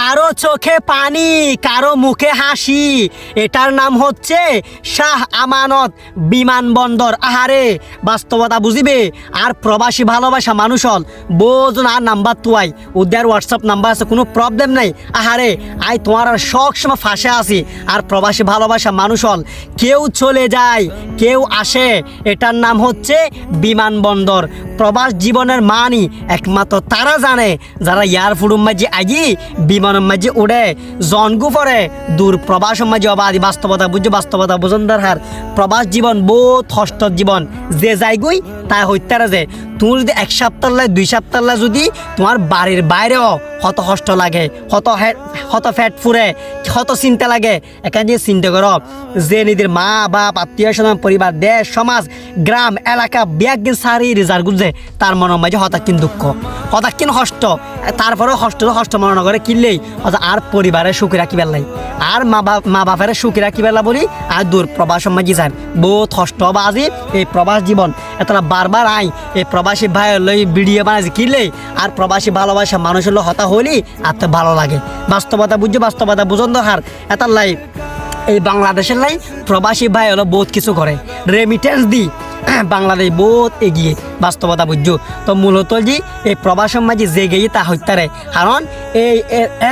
কারও চোখে পানি, কারও মুখে হাসি। এটার নাম হচ্ছে শাহ আমানত বিমানবন্দর। আহারে, বাস্তবতা বুঝিবে? আর প্রবাসী ভালোবাসা মানুষ হল বোঝুন আর নাম্বার তুয়াই ওদের হোয়াটসঅ্যাপ নাম্বার আছে, কোনো প্রবলেম নাই। আহারে, আই তোমার আর সব সময় ফাঁসে আসি আর প্রবাসী ভালোবাসা মানুষ হল, কেউ চলে যায়, কেউ আসে। এটার নাম হচ্ছে বিমানবন্দর। প্রবাস জীবনের মানি একমাত্র তারা জানে। যারা ইয়ার ফুডুম মাঝে আজি বিমানের মাঝে উড়ে, জনগু পরে, দূর প্রবাস মাঝে অবাধি বাস্তবতা বুঝছে বাস্তবতা বুঝন হার প্রবাস জীবন বহুত কষ্ট জীবন। যে যাইগুই তাই হইতারা যে। তুমি যদি এক সপ্তাহ লাগে দুই সপ্তাহ লাগে যদি তোমার বাড়ির বাইরেও হত কষ্ট লাগে, হত হে- কত ফ্যাট ফুরে, হত চিন্তা লাগে এখানে যে চিন্তা করো। যে নিজের মা, বাপ, আত্মীয় স্বজন, পরিবার, দেশ, সমাজ, গ্রাম, এলাকা ব্যাগ সারি রেজার গুজে তার মনের মাঝে হতাক্ষিন দুঃখ হতাক্ষিন কষ্ট তারপরে কষ্ট কষ্ট মনে করে কিনলেই আর পরিবারের সুখী রাখি পেলাই আর মা বাপ, মা বাপের সুখী রাখি পেলা বলি আর দূর প্রবাস মাঝে যান বহুত কষ্ট বা আজি এই প্রবাস জীবন। এতটা বারবার আই এই প্রবাসী ভাই লই ভিডিও বানাইছে, কিনলেই আর প্রবাসী ভালোবাসা মানুষের হতা হলি আর তো ভালো লাগে। বাস্তবতা বুঝছ বাস্তবতা বুঝন হার এটার লাই এই বাংলাদেশের লাই প্রবাসী ভাই হলো বহুত কিছু করে। রেমিটেন্স দি বাংলাদেশ বহুত এগিয়ে, বাস্তবতা বুঝছ? তো মূলত যে এই প্রবাসের মাঝে জেগে তা হইতারে কারণ এই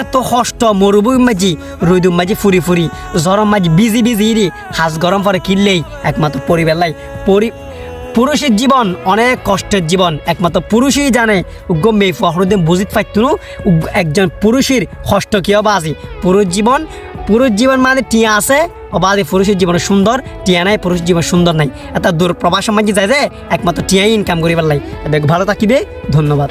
এত কষ্ট মরুভূমির মাঝি রুদুম মাঝি ফুরি ফুরি জ্বরম মাঝি বিজি বিজি রে হাঁস গরম পরে কিনলেই একমাত্র পরিবার লাই। পরি পুরুষের জীবন, অনেক কষ্টের জীবন একমাত্র পুরুষই জানে। মেয়ে ফখরুদ্দিন বুঝিত পাইতুনু একজন পুরুষের কষ্ট কি হবে আজি? পুরুষ জীবন পুরুষ জীবন মানে টিয়া আছে অবাধে পুরুষের জীবন সুন্দর টিয়া নাই পুরুষ জীবন সুন্দর নাই। এটা দূর প্রবাস সমাজে যায় যে একমাত্র টিয়াই ইনকাম করিবার লাই। ভালো থাকিবে, ধন্যবাদ।